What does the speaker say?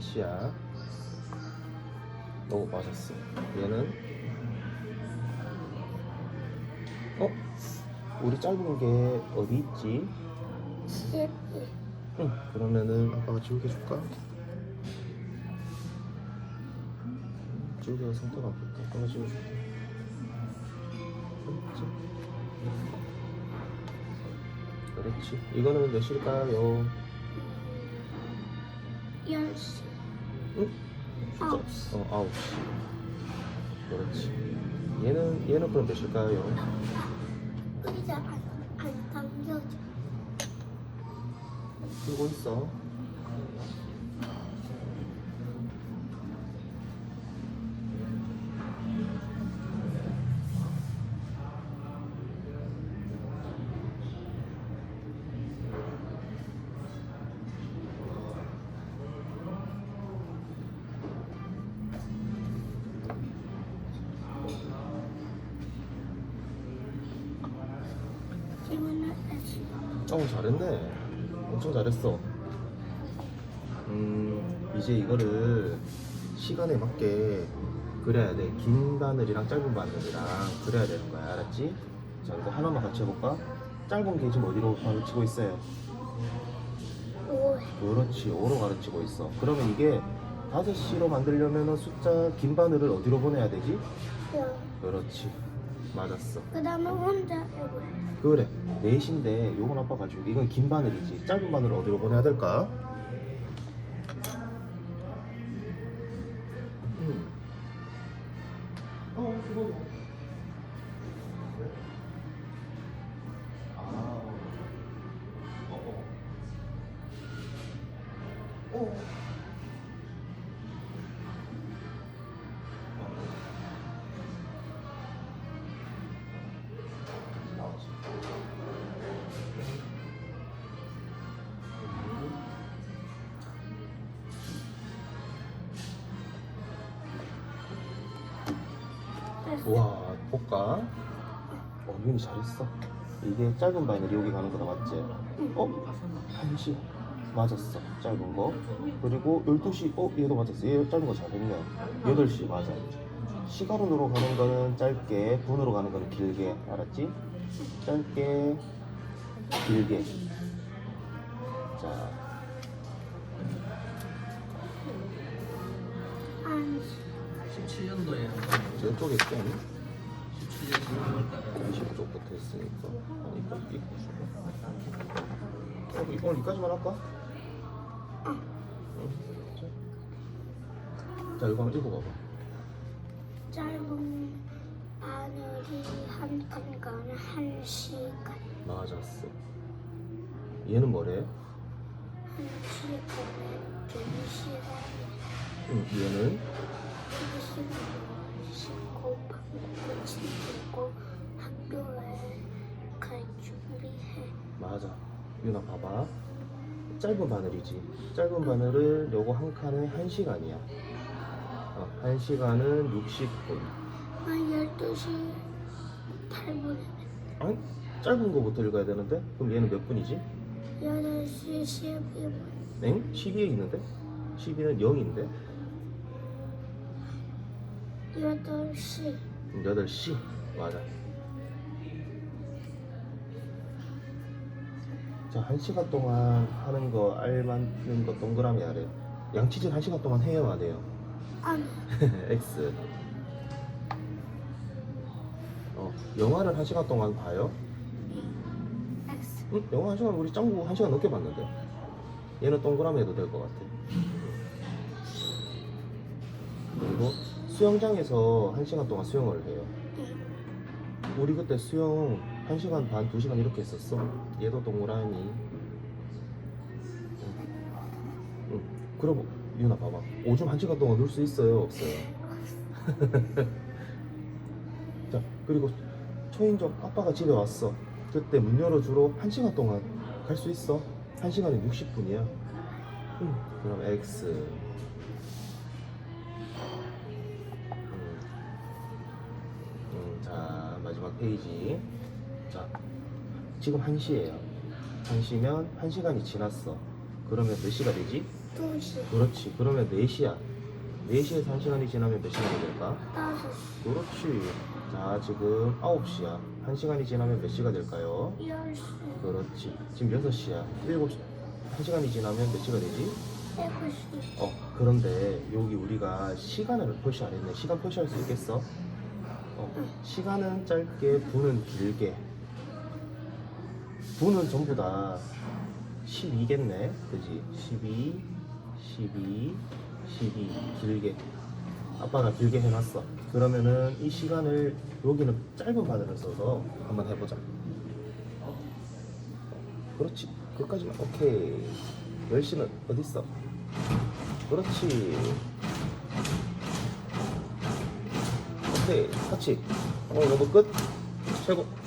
몇 시야? 오 맞았어. 얘는 어? 우리 짧은 게 어디 있지? 12 응. 그러면은 아빠가 지우개 줄까? 지우개가 안 좋다. 아빠가 지워줄게. 그렇지. 이거는 몇 시일까요? 10시 응? 아홉 시. 어, 아홉 시. 그렇지. 얘는 얘는 그럼 몇일까요? 의자 안, 안 당겨져 들고 있어. 어 잘했네. 엄청 잘했어. 음 이제 이거를 시간에 맞게 그려야 돼. 긴 바늘이랑 짧은 바늘이랑 그려야 되는 거야. 알았지? 자 이거 하나만 같이 해볼까? 짧은 게 지금 어디로 가르치고 있어요? 5회 그렇지 5로 가르치고 있어. 그러면 이게 5시로 만들려면 숫자 긴 바늘을 어디로 보내야 되지? 그렇지 맞았어. 그 다음에 혼자 해볼래 그래 넷인데 요건 아빠 가지고 이건 긴 바늘이지 짧은 바늘 어디로 보내야 될까? 음. 어 그거 아. 어, 어. 어. 우와 볼까? 어 윤이 잘했어 이게 짧은 바늘이 여기 가는 거다 맞지? 어? 1시 맞았어 짧은 거 그리고 12시 어? 얘도 맞았어 얘 짧은 거 잘했네 8시 맞아 시가run으로 가는 거는 짧게 분으로 가는 거는 길게 알았지? 짧게 길게 자 저쪽에 있지 않니? 17년 10월달에 20쪽부터 했으니까 아니 이거 이거 어, 이거 오늘 여기까지만 할까? 응. 자. 자 이거 한번 읽어봐봐 짧은 바늘이 한칸 가는 한 시간 맞았어 얘는 뭐래? 한 시간에 두 시간 응, 얘는 두 시간 유나 봐봐. 짧은 바늘이지. 짧은 바늘은 요거 한 칸에 한 시간이야. 어, 한 시간은 60분. 한 12시 8분에. 아니 짧은 거부터 읽어야 되는데? 그럼 얘는 몇 분이지? 8시 12분. 엥? 12에 있는데? 12는 0인데? 8시. 8시. 맞아 자 1시간 동안 하는 거 알맞는 거 동그라미 아래 양치질 1시간 동안 해야 안 해요. 아니. X. 어, 영화를 1시간 동안 봐요? X. 응? 영화 1시간 우리 짱구 1시간 넘게 봤는데. 얘는 동그라미 해도 될 것 같아. 그리고 수영장에서 1시간 동안 수영을 해요. 우리 그때 수영 1시간 반, 2시간 이렇게 했었어. 얘도 동그라미. 응. 응. 그럼 유나 봐봐. 오줌 1시간 동안 놀 수 있어요? 없어요? 자, 그리고 초인종 아빠가 집에 왔어. 그때 문 열어주러 1시간 동안 갈 수 있어. 1시간에 60분이야. 응. 그럼 X. 자 마지막 페이지 자 지금 1시예요 1시면 1시간이 지났어 그러면 몇 시가 되지? 12시, 그렇지. 그러면 4시야. 4시에서 1시간이 지나면 몇 시간이 될까? 5시, 그렇지. 자, 지금 9시야. 1시간이 지나면 몇 시가 될까요? 10시, 그렇지. 지금 6시야. 7시. 1시간이 지나면 몇 시가 되지? 7시, 어, 그런데 여기 우리가 시간을 표시 안 했네. 시간 표시할 수 있겠어? 어, 시간은 짧게, 분은 길게. 분은 전부 다 12겠네. 그지? 12, 12, 12. 길게. 아빠가 길게 해놨어. 그러면은 이 시간을 여기는 짧은 바늘을 써서 한번 해보자. 그렇지. 끝까지만. 오케이. 10시는 어딨어? 그렇지. 오케이. 같이. 어, 이거 끝. 최고.